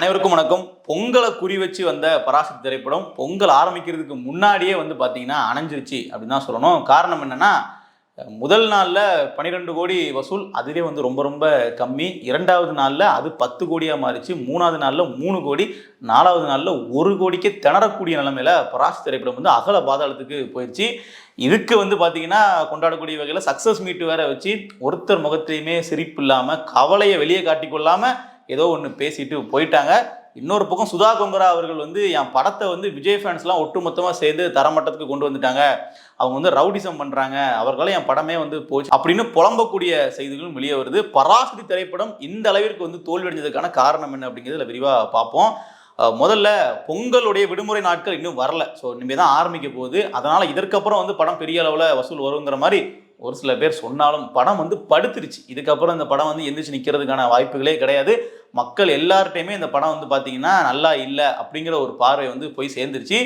அனைவருக்கும் வணக்கம். பொங்கலை குறி வச்சு வந்த பராசக்தி திரைப்படம் பொங்கல் ஆரம்பிக்கிறதுக்கு முன்னாடியே வந்து பார்த்தீங்கன்னா அணைஞ்சிருச்சு அப்படின்னு தான் சொல்லணும். காரணம் என்னன்னா முதல் நாளில் பன்னிரெண்டு கோடி வசூல் அதுவே வந்து ரொம்ப ரொம்ப கம்மி. இரண்டாவது நாளில் அது பத்து கோடியாக மாறிச்சு. மூணாவது நாளில் மூணு கோடி நாலாவது நாளில் ஒரு கோடிக்கே திணறக்கூடிய நிலமையில பராசக்தி திரைப்படம் வந்து அகல பாதாளத்துக்கு போயிடுச்சு இதுக்கு வந்து பார்த்தீங்கன்னா கொண்டாடக்கூடிய வகையில் சக்ஸஸ் மீட் வேற வச்சு ஒருத்தர் முகத்தையுமே சிரிப்பு இல்லாமல் கவலையை வெளியே காட்டிக்கொள்ளாமல் ஏதோ ஒன்று பேசிட்டு போயிட்டாங்க. இன்னொரு பக்கம் சுதா கொங்கரா அவர்கள் வந்து என் படத்தை வந்து விஜய் ஃபேன்ஸ்லாம் ஒட்டுமொத்தமாக சேர்ந்து தரமட்டத்துக்கு கொண்டு வந்துட்டாங்க. அவங்க வந்து ரவுடிசம் பண்ணுறாங்க அவர்களால் என் படமே வந்து போச்சு. அப்படின்னு புலம்பக்கூடிய செய்திகளும் வெளியே வருது. பராசக்தி திரைப்படம் இந்த அளவிற்கு வந்து தோல்வியடைஞ்சதுக்கான காரணம் என்ன அப்படிங்கிறதுல விரிவாக பார்ப்போம். முதல்ல பொங்கலுடைய விடுமுறை நாட்கள் இன்னும் வரல. ஸோ இனிமேல் தான் ஆரம்பிக்க போகுது. அதனால் இதற்கப்புறம் வந்து படம் பெரிய அளவில் வசூல் வருங்கிற மாதிரி ஒரு சில பேர் சொன்னாலும் படம் வந்து படுத்துருச்சு. இதுக்கப்புறம் இந்த படம் வந்து எந்திரிச்சு நிற்கிறதுக்கான வாய்ப்புகளே கிடையாது. மக்கள் எல்லார்ட்டையுமே இந்த படம் வந்து பார்த்தீங்கன்னா நல்லா இல்லை அப்படிங்கிற ஒரு பார்வை வந்து போய் சேர்ந்துருச்சு.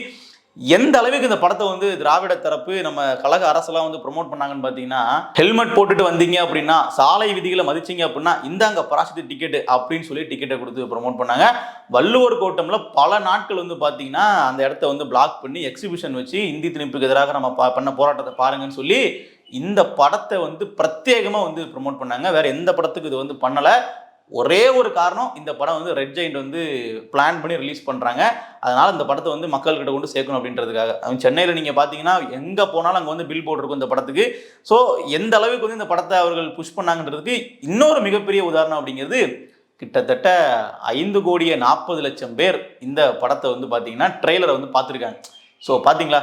எந்த அளவுக்கு இந்த படத்தை வந்து திராவிட தரப்பு நம்ம கழக அரசெல்லாம் வந்து ப்ரொமோட் பண்ணாங்கன்னு பார்த்தீங்கன்னா ஹெல்மெட் போட்டுட்டு வந்தீங்க அப்படின்னா சாலை விதிகளை மதிச்சிங்க அப்படின்னா இந்தாங்க பராசக்தி டிக்கெட்டு அப்படின்னு சொல்லி டிக்கெட்டை கொடுத்து ப்ரொமோட் பண்ணாங்க. வள்ளுவர் கோட்டம்ல பல நாட்கள் வந்து பார்த்தீங்கன்னா அந்த இடத்த வந்து பிளாக் பண்ணி எக்ஸிபிஷன் வச்சு இந்தி திணிப்புக்கு எதிராக நம்ம பண்ண போராட்டத்தை பாருங்கன்னு சொல்லி இந்த படத்தை வந்து பிரத்யேகமாக வந்து ப்ரொமோட் பண்ணாங்க. வேற எந்த படத்துக்கு இது வந்து பண்ணலை. ஒரே ஒரு காரணம் இந்த படம் வந்து ரெட் ஜெயிண்ட் வந்து பிளான் பண்ணி ரிலீஸ் பண்ணுறாங்க அதனால் இந்த படத்தை வந்து மக்கள்கிட்ட கொண்டு சேர்க்கணும் அப்படின்றதுக்காக. சென்னையில் நீங்கள் பார்த்தீங்கன்னா எங்கே போனாலும் அங்கே வந்து பில் போர்டு இருக்கும் இந்த படத்துக்கு. ஸோ எந்த அளவுக்கு வந்து இந்த படத்தை அவர்கள் புஷ் பண்ணாங்கன்றதுக்கு இன்னொரு மிகப்பெரிய உதாரணம் அப்படிங்கிறது கிட்டத்தட்ட ஐந்து கோடியே நாற்பது லட்சம் பேர் இந்த படத்தை வந்து பார்த்தீங்கன்னா ட்ரெய்லரை வந்து பார்த்துருக்காங்க. ஸோ பார்த்தீங்களா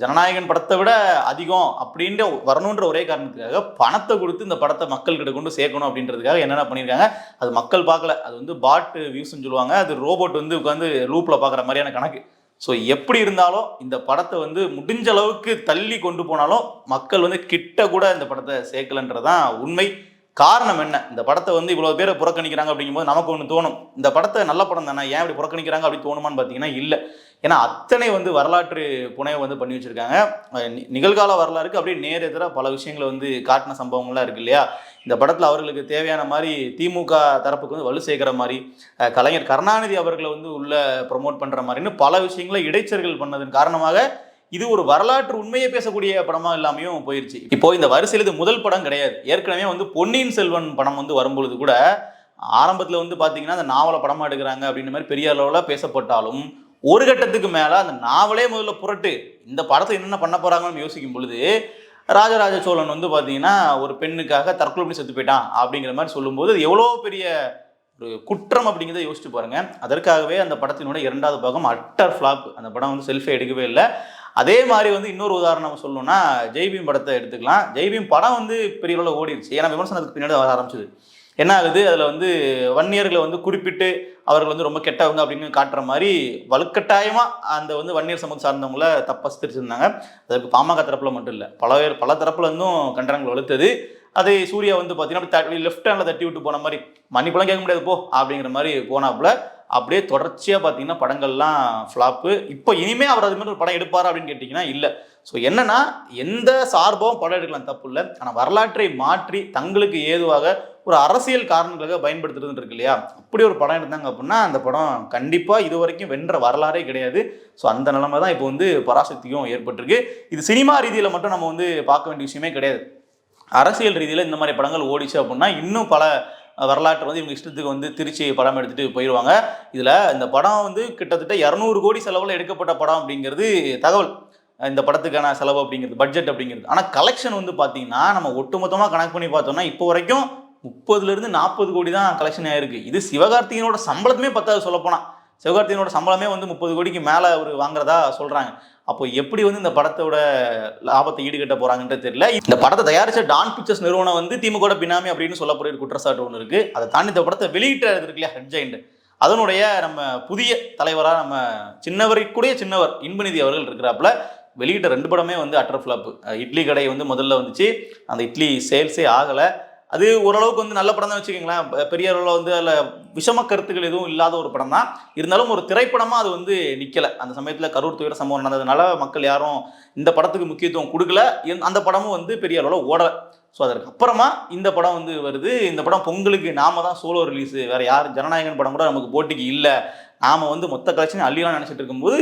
ஜனநாயகன் படத்தை விட அதிகம் அப்படின்ற வரணுன்ற ஒரே காரணத்துக்காக பணத்தை கொடுத்து இந்த படத்தை மக்கள்கிட்ட கொண்டு சேர்க்கணும் அப்படின்றதுக்காக என்னென்ன பண்ணியிருக்காங்க? அது மக்கள் பார்க்கல. அது வந்து பாட்டு வியூஸ்னு சொல்லுவாங்க. அது ரோபோட் வந்து உட்காந்து லூப்பில் பார்க்குற மாதிரியான கணக்கு. ஸோ எப்படி இருந்தாலும் இந்த படத்தை வந்து முடிஞ்ச அளவுக்கு தள்ளி கொண்டு போனாலும் மக்கள் வந்து கிட்ட கூட இந்த படத்தை சேர்க்கலன்றதான் உண்மை. காரணம் என்ன? இந்த படத்தை வந்து இவ்வளோ பேரை புறக்கணிக்கிறாங்க அப்படிங்கும்போது நமக்கு ஒன்று தோணும். இந்த படத்தை நல்ல படம் தானே? ஏன் இப்படி புறக்கணிக்கிறாங்க அப்படி தோணுமான்னு பார்த்தீங்கன்னா இல்லை. ஏன்னா அத்தனை வந்து வரலாற்று புனைவை வந்து பண்ணி வச்சிருக்காங்க. நிகழ்கால வரலாறுக்கு அப்படியே நேர் எதிராக பல விஷயங்களை வந்து காட்டின சம்பவங்கள்லாம் இருக்கு இல்லையா? இந்த படத்தில் அவர்களுக்கு தேவையான மாதிரி திமுக தரப்புக்கு வந்து வலு சேர்க்கிற மாதிரி கலைஞர் கருணாநிதி அவர்களை வந்து உள்ள ப்ரொமோட் பண்ணுற மாதிரின்னு பல விஷயங்களை இடைச்சர்கள் பண்ணதன் காரணமாக இது ஒரு வரலாற்று உண்மையை பேசக்கூடிய படமா இல்லாமையும் போயிருச்சு. இப்போ இந்த வரிசையில் இது முதல் படம் கிடையாது. ஏற்கனவே வந்து பொன்னியின் செல்வன் படம் வந்து வரும்பொழுது கூட ஆரம்பத்தில் வந்து பார்த்தீங்கன்னா அந்த நாவலை படமா எடுக்கிறாங்க அப்படின்ற மாதிரி பெரிய அளவில் பேசப்பட்டாலும் ஒரு கட்டத்துக்கு மேலே அந்த நாவலே முதல்ல புரட்டு இந்த படத்தை என்னென்ன பண்ண போகிறாங்கன்னு யோசிக்கும் பொழுது ராஜராஜ சோழன் வந்து பார்த்தீங்கன்னா ஒரு பெண்ணுக்காக தற்கொலை பண்ணி செத்து போயிட்டான் அப்படிங்கிற மாதிரி சொல்லும்போது அது எவ்வளோ பெரிய ஒரு குற்றம் அப்படிங்கிறத யோசிச்சு பாருங்கள் அதற்காகவே அந்த படத்தினுடைய இரண்டாவது பாகம் அட்டர் ஃப்ளாப் அந்த படம் வந்து செல்ஃபே எடுக்கவே இல்லை. அதே மாதிரி வந்து இன்னொரு உதாரணம் சொல்லணும்னா ஜெய்பீம் படத்தை எடுத்துக்கலாம். ஜெய்பீம் படம் வந்து பெரிய அளவில் ஓடிடுச்சு. ஏன்னா விமர்சனத்துக்கு பின்னாடி வர ஆரம்பிச்சது. என்ன ஆகுது? அதில் வந்து வன்னியர்களை வந்து குறிப்பிட்டு அவர்கள் வந்து ரொம்ப கெட்டவங்க அப்படின்னு காட்டுற மாதிரி வலுக்கட்டாயமாக அந்த வந்து வன்னியர் சமூகம் சார்ந்தவங்கள தப்பாக சித்தரிச்சிருந்தாங்க அதற்கு பாமக தரப்பில் மட்டும் இல்லை. பல பேர் பல தரப்புல இருந்தும் கண்டனங்கள் வலுத்தது. அதை சூர்யா வந்து பார்த்தீங்கன்னா லெஃப்ட் ஹேண்டில் தட்டி விட்டு போன மாதிரி மன்னிப்பெல்லாம் கேட்க முடியாது போ அப்படிங்கிற மாதிரி போனாப்புல அப்படியே தொடர்ச்சியாக பார்த்தீங்கன்னா படங்கள்லாம் ஃப்ளாப்பு இப்போ இனிமேல் அவர் அது மாதிரி ஒரு படம் எடுப்பார் அப்படின்னு கேட்டிங்கன்னா இல்லை. ஸோ என்னன்னா எந்த சார்பாகவும் படம் எடுக்கலாம் தப்பு இல்லை. ஆனால் வரலாற்றை மாற்றி தங்களுக்கு ஏதுவாக ஒரு அரசியல் காரணங்களுக்காக பயன்படுத்துறதுன்னு இருக்கு இல்லையா? அப்படி ஒரு படம் எடுத்தாங்க அப்படின்னா அந்த படம் கண்டிப்பாக இது வரைக்கும் வென்ற வரலாறே கிடையாது. ஸோ அந்த நிலைமை தான் இப்போ வந்து பராசக்தியும் ஏற்பட்டிருக்கு. இது சினிமா ரீதியில் மட்டும் நம்ம வந்து பார்க்க வேண்டிய விஷயமே கிடையாது. அரசியல் ரீதியில் இந்த மாதிரி படங்கள் ஓடிச்சு அப்படின்னா இன்னும் பல வரலாற்று வந்து இவங்க இஷ்டத்துக்கு வந்து திருச்சி படம் எடுத்துட்டு போயிடுவாங்க இதில் இந்த படம் வந்து கிட்டத்தட்ட இரநூறு கோடி செலவில் எடுக்கப்பட்ட படம் அப்படிங்கிறது தகவல். இந்த படத்துக்கான செலவு அப்படிங்கிறது பட்ஜெட் அப்படிங்கிறது. ஆனால் கலெக்ஷன் வந்து பார்த்தீங்கன்னா நம்ம ஒட்டுமொத்தமாக கணக்கு பண்ணி பார்த்தோம்னா இப்போ வரைக்கும் முப்பதுலேருந்து நாற்பது கோடி தான் கலெக்ஷன் ஆயிருக்கு. இது சிவகார்த்திகனோட சம்பளத்துமே பத்தாவது சொல்லப்போனால் சிவகார்த்திகனோட சம்பளமே வந்து முப்பது கோடிக்கு மேலே அவர் வாங்குறதா சொல்கிறாங்க அப்போ எப்படி வந்து இந்த படத்தோட லாபத்தை ஈடுகட்ட போறாங்கன்றது தெரியல. இந்த படத்தை தயாரிச்ச டான் பிக்சர்ஸ் நிறுவனம் வந்து திமுக பினாமி அப்படின்னு சொல்லப்படுற ஒரு குற்றச்சாட்டு ஒன்று இருக்கு. அதை தாண்டி இந்த படத்தை வெளியிட்ட இருக்கு இல்லையா ஹெட் ஜெயிண்ட் அதனுடைய நம்ம புதிய தலைவராக நம்ம சின்னவருக்குடைய சின்னவர் இன்பநிதி அவர்கள் இருக்கிறாப்புல. வெளியிட்ட ரெண்டு படமே வந்து அட்டர் ஃப்ளாப் இட்லி கடை வந்து முதல்ல வந்துச்சு. அந்த இட்லி சேல்ஸே ஆகலை. அது ஓரளவுக்கு வந்து நல்ல படம் தான் வச்சுக்கோங்களேன் பெரிய அளவில் வந்து அதில் விஷம கருத்துக்கள் எதுவும் இல்லாத ஒரு படம் தான் இருந்தாலும் ஒரு திரைப்படமாக அது வந்து நிற்கலை அந்த சமயத்தில் கரூர் துயர சம்பவம் நடந்ததுனால மக்கள் யாரும் இந்த படத்துக்கு முக்கியத்துவம் கொடுக்கல. அந்த படமும் வந்து பெரிய அளவில் ஓடலை. ஸோ அதற்கு அப்புறமா இந்த படம் வந்து வருது. இந்த படம் பொங்கலுக்கு நாம தான் சோலோ ரிலீஸ் வேற யார் ஜனநாயகன் படம் கூட நமக்கு போட்டிக்கு இல்லை. நாம் வந்து மொத்த கலெக்ஷன் அள்ளிலாம் நினச்சிட்டு இருக்கும்போது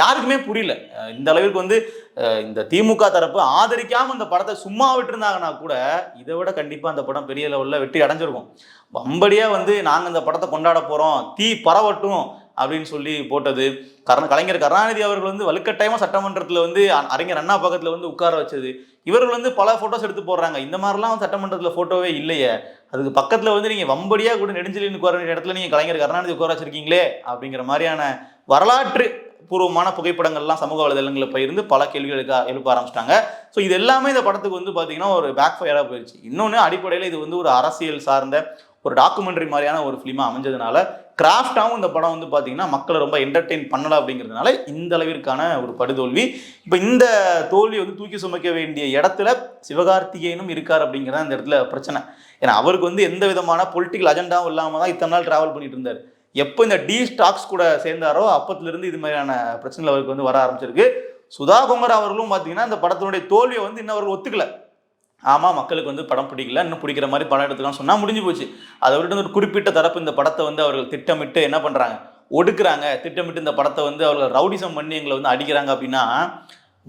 யாருக்குமே புரியல. இந்த அளவிற்கு வந்து இந்த திமுக தரப்பு ஆதரிக்காம இந்த படத்தை சும்மா விட்டுருந்தாங்கன்னா கூட இதை விட கண்டிப்பா அந்த படம் பெரிய லெவல்ல வெற்றி அடைஞ்சிருக்கும். வம்படியா வந்து நாங்க இந்த படத்தை கொண்டாட போறோம் தீ பரவட்டும் அப்படின்னு சொல்லி போட்டது. கரண கலைஞர் கருணாநிதி அவர்கள் வந்து வலுக்கட்டாயமா சட்டமன்றத்துல வந்து அ- அறிஞர் அண்ணா பக்கத்துல வந்து உட்கார வச்சது. இவர்கள் வந்து பல போட்டோஸ் எடுத்து போடுறாங்க. இந்த மாதிரிலாம் சட்டமன்றத்துல போட்டோவே இல்லையே. அதுக்கு பக்கத்துல வந்து நீங்க வம்படியா கூட நெடுஞ்சலின்னு உட்கார வேண்டிய இடத்துல நீங்க கலைஞர் கருணாநிதி உட்கார வச்சிருக்கீங்களே அப்படிங்கிற மாதிரியான வரலாற்று பூர்வமான புகைப்படங்கள்லாம் சமூக வலைதளங்களில் பகிர்ந்து பல கேள்விகளுக்கு எழுப்ப ஆரம்பிச்சிட்டாங்க. ஸோ இது எல்லாமே இந்த படத்துக்கு வந்து பார்த்தீங்கன்னா ஒரு பேக் ஃபயராக போயிடுச்சு. இன்னொன்று அடிப்படையில் இது வந்து ஒரு அரசியல் சார்ந்த ஒரு டாக்குமெண்ட்ரி மாதிரியான ஒரு ஃபிலிமாக அமைஞ்சதுனால கிராஃப்டாகவும் இந்த படம் வந்து பார்த்தீங்கன்னா மக்களை ரொம்ப என்டர்டெயின் பண்ணலாம் அப்படிங்கிறதுனால இந்த அளவிற்கான ஒரு படுதோல்வி. இப்போ இந்த தோல்வி வந்து தூக்கி சுமக்க வேண்டிய இடத்துல சிவகார்த்திகேயனும் இருக்கார் அப்படிங்கிறது அந்த இடத்துல பிரச்சனை. ஏன்னா அவருக்கு வந்து எந்த விதமான பொலிட்டிக்கல் அஜெண்டாவும் இல்லாமல் தான் இத்தனை நாள் டிராவல் பண்ணிட்டு இருந்தார். எப்போ இந்த டி ஸ்டாக்ஸ் கூட சேர்ந்தாரோ அப்பத்திலிருந்து இது மாதிரியான பிரச்சனைகள் அவருக்கு வந்து வர ஆரம்பிச்சிருக்கு. சுதா குமர் அவர்களும் பார்த்தீங்கன்னா இந்த படத்தினுடைய தோல்வியை வந்து இன்னும் அவர் ஒத்துக்கல. ஆமாம் மக்களுக்கு வந்து படம் பிடிக்கல இன்னும் பிடிக்கிற மாதிரி படம் எடுத்துக்கலாம் சொன்னால் முடிஞ்சு போச்சு. அதை விட்டு ஒரு குறிப்பிட்ட தரப்பு இந்த படத்தை வந்து அவர்கள் திட்டமிட்டு என்ன பண்ணுறாங்க ஒடுக்குறாங்க. திட்டமிட்டு இந்த படத்தை வந்து அவர்கள் ரவுடிசம் பண்ணி எங்களை வந்து அடிக்கிறாங்க அப்படின்னா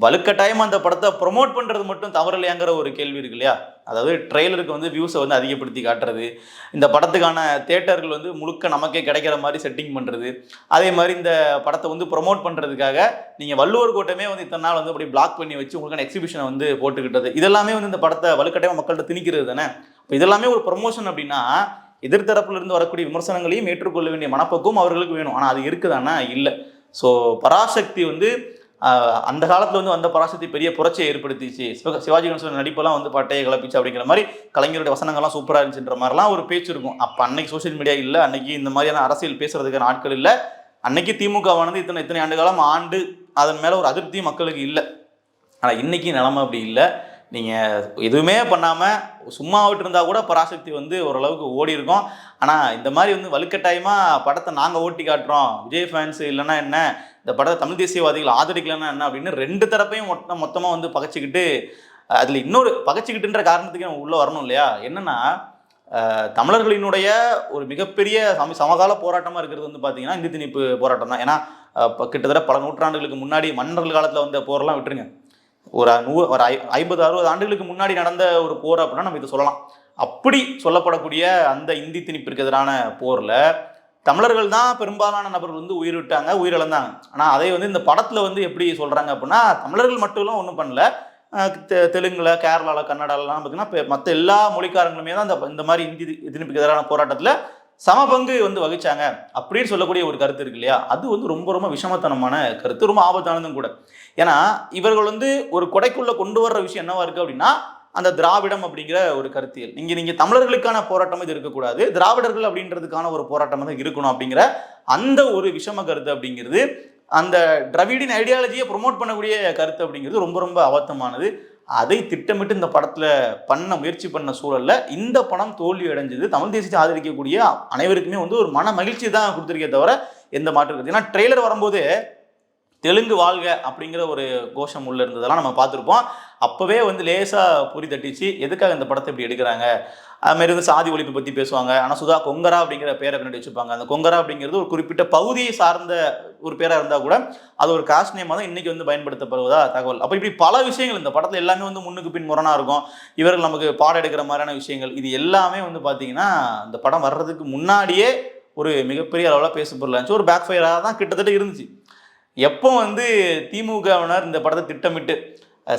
வலுக்கட்டாயம் அந்த படத்தை ப்ரொமோட் பண்ணுறது மட்டும் தவறில்லையாங்கிற ஒரு கேள்வி இருக்கு இல்லையா? அதாவது ட்ரெய்லருக்கு வந்து வியூஸை வந்து அதிகப்படுத்தி காட்டுறது இந்த படத்துக்கான தேட்டர்கள் வந்து முழுக்க நமக்கே கிடைக்கிற மாதிரி செட்டிங் பண்ணுறது அதே மாதிரி இந்த படத்தை வந்து ப்ரொமோட் பண்ணுறதுக்காக நீங்கள் வள்ளுவர் கோட்டமே வந்து இத்தனை நாள் வந்து அப்படி பிளாக் பண்ணி வச்சு உங்களுக்கான எக்ஸிபிஷனை வந்து போட்டுக்கிட்டது. இதெல்லாமே வந்து இந்த படத்தை வலுக்கட்டாயம் மக்கள்கிட்ட திணிக்கிறது தானே? இப்போ இதெல்லாமே ஒரு ப்ரொமோஷன் அப்படின்னா எதிர்த்தரப்புலேருந்து வரக்கூடிய விமர்சனங்களையும் ஏற்றுக்கொள்ள வேண்டிய மனப்பக்குவம் அவர்களுக்கு வேணும். ஆனால் அது இருக்குதானா இல்லை. ஸோ பராசக்தி வந்து அந்த காலத்தில் வந்து வந்த பராசக்தி பெரிய புரட்சியை ஏற்படுத்திச்சு. சிவாஜி கணேசன் நடிப்பெல்லாம் வந்து பட்டையை கலப்பிச்சு அப்படிங்கிற மாதிரி கலைஞருடைய வசனங்கள்லாம் சூப்பராக இருந்துச்சுன்ற மாதிரிலாம் ஒரு பேச்சு இருக்கும். அப்போ அன்னைக்கு சோஷியல் மீடியா இல்லை அன்னைக்கு இந்த மாதிரியான அரசியல் பேசுறதுக்கான ஆட்கள் இல்லை. அன்னைக்கு திமுகவானது இத்தனை இத்தனை ஆண்டு காலம் ஆண்டு அதன் மேலே ஒரு அதிருப்தி மக்களுக்கு இல்லை. ஆனால் இன்னைக்கு நிலமை அப்படி இல்லை. நீங்கள் எதுவுமே பண்ணாமல் சும்மா விட்டு இருந்தால் கூட பராசக்தி வந்து ஓரளவுக்கு ஓடி இருக்கும். ஆனால் இந்த மாதிரி வந்து வலுக்கட்டாயமாக படத்தை நாங்கள் ஓட்டி காட்டுறோம். விஜய் ஃபேன்ஸ் இல்லைன்னா என்ன? இந்த படத்தை தமிழ் தேசியவாதிகள் ஆதரிக்கலன்னா என்ன? அப்படின்னு ரெண்டு தரப்பையும் மொத்த மொத்தமாக வந்து பகைச்சிக்கிட்டு அதில் இன்னொரு பகைச்சிக்கிட்டுன்ற காரணத்துக்கு நம்ம உள்ளே வரணும் இல்லையா? என்னென்னா தமிழர்களினுடைய ஒரு மிகப்பெரிய சம சமகால போராட்டமாக இருக்கிறது வந்து பார்த்தீங்கன்னா இந்தி திணிப்பு போராட்டம் தான். ஏன்னா கிட்டத்தட்ட பல நூற்றாண்டுகளுக்கு முன்னாடி மன்னர்கள் காலத்தில் வந்த போரெல்லாம் விட்டுருங்க. ஒரு நூ ஒரு ஐ ஐம்பது அறுபது ஆண்டுகளுக்கு முன்னாடி நடந்த ஒரு போர் அப்படின்னா நம்ம இதை சொல்லலாம். அப்படி சொல்லப்படக்கூடிய அந்த இந்தி திணிப்பிற்கு எதிரான போரில் தமிழர்கள் தான் பெரும்பாலான நபர்கள் வந்து உயிர் விட்டாங்க உயிரிழந்தாங்க. ஆனால் அதை வந்து இந்த படத்தில் வந்து எப்படி சொல்கிறாங்க அப்படின்னா தமிழர்கள் மட்டும்லாம் ஒன்றும் பண்ணல. தெ- தெலுங்குல கேரளாவில் கன்னடாலலாம் பார்த்தீங்கன்னா மற்ற எல்லா மொழிக்காரங்களுமே தான் இந்த இந்த மாதிரி இந்தி திணிப்புக்கு எதிரான போராட்டத்தில் சம பங்கு வந்து வகிச்சாங்க அப்படின்னு சொல்லக்கூடிய ஒரு கருத்து இருக்கு இல்லையா? அது வந்து ரொம்ப ரொம்ப விஷமத்தனமான கருத்து ரொம்ப ஆபத்தானதும் கூட. ஏன்னா இவர்கள் வந்து ஒரு கொடைக்குள்ள கொண்டு வர்ற விஷயம் என்னவா இருக்கு அப்படின்னா அந்த திராவிடம் அப்படிங்கிற ஒரு கருத்தியல். இங்கே நீங்க தமிழர்களுக்கான போராட்டம் இது இருக்கக்கூடாது. திராவிடர்கள் அப்படின்றதுக்கான ஒரு போராட்டம் தான் இருக்கணும் அப்படிங்கிற அந்த ஒரு விஷம கருத்து அப்படிங்கிறது அந்த திராவிடின் ஐடியாலஜியை ப்ரொமோட் பண்ணக்கூடிய கருத்து அப்படிங்கிறது ரொம்ப ரொம்ப அவத்தமானது அதை திட்டமிட்டு இந்த படத்தில் பண்ண முயற்சி பண்ண சூழலில் இந்த படம் தோல்வி அடைஞ்சது. தமிழ் தேசியத்தை ஆதரிக்கக்கூடிய அனைவருக்குமே வந்து ஒரு மன மகிழ்ச்சி தான் கொடுத்துருக்கே தவிர எந்த மாற்றம் இருக்குது ஏன்னா ட்ரெய்லர் வரும்போது தெலுங்கு வாழ்க அப்படிங்கிற ஒரு கோஷம் உள்ள இருந்ததெல்லாம் நம்ம பார்த்துருப்போம். அப்போவே வந்து லேசாக புரி தட்டிச்சு எதுக்காக இந்த படத்தை இப்படி எடுக்கிறாங்க? அதுமாரி வந்து சாதி ஒழிப்பு பற்றி பேசுவாங்க. ஆனால் சுதா கொங்கரா அப்படிங்கிற பேரை பின்னாடி வச்சுப்பாங்க அந்த கொங்கரா அப்படிங்கிறது ஒரு குறிப்பிட்ட பகுதியை சார்ந்த ஒரு பேராக இருந்தால் கூட அது ஒரு காஸ்ட் நேமாக தான் இன்றைக்கி வந்து பயன்படுத்தப்படுவதா தகவல். அப்போ இப்படி பல விஷயங்கள் இந்த படத்தில் எல்லாமே வந்து முன்னுக்கு பின் முரணாக இருக்கும். இவர்கள் நமக்கு பாடம் எடுக்கிற மாதிரியான விஷயங்கள் இது எல்லாமே வந்து பார்த்தீங்கன்னா இந்த படம் வர்றதுக்கு முன்னாடியே ஒரு மிகப்பெரிய அளவில் பேசு இருந்துச்சு. ஒரு பேக் ஃபயராக தான் கிட்டத்தட்ட இருந்துச்சு. எப்போ வந்து திமுகவினர் இந்த படத்தை திட்டமிட்டு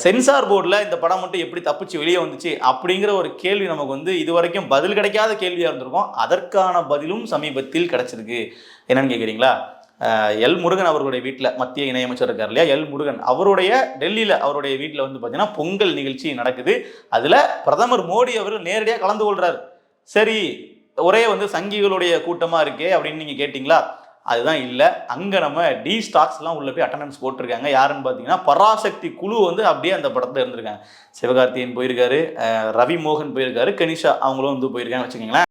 சென்சார் போர்டில் இந்த படம் மட்டும் எப்படி தப்பிச்சு வெளியே வந்துச்சு அப்படிங்கிற ஒரு கேள்வி நமக்கு வந்து இது வரைக்கும் பதில் கிடைக்காத கேள்வியாக இருந்திருக்கும். அதற்கான பதிலும் சமீபத்தில் கிடைச்சிருக்கு. என்னன்னு கேட்குறீங்களா எல் முருகன் அவர்களுடைய வீட்டில் மத்திய இணையமைச்சர் இருக்கார் இல்லையா? எல் முருகன் அவருடைய டெல்லியில் அவருடைய வீட்டில் வந்து பார்த்தீங்கன்னா பொங்கல் நிகழ்ச்சி நடக்குது. அதில் பிரதமர் மோடி அவர்கள் நேரடியாக கலந்து கொள்கிறார் சரி ஒரே வந்து சங்கிகளுடைய கூட்டமாக இருக்கே அப்படின்னு நீங்கள் கேட்டிங்களா? அதுதான் இல்லை. அங்கே நம்ம டி ஸ்டாக்ஸ்லாம் உள்ள போய் அட்டண்டன்ஸ் போட்டிருக்காங்க. யாருன்னு பார்த்தீங்கன்னா பராசக்தி குழு வந்து அப்படியே அந்த படத்தில் இருந்திருக்காங்க. சிவகார்த்தியன் போயிருக்காரு ரவி மோகன் போயிருக்காரு கனிஷா அவங்களும் வந்து போயிருக்காங்கன்னு வச்சுக்கோங்களேன்.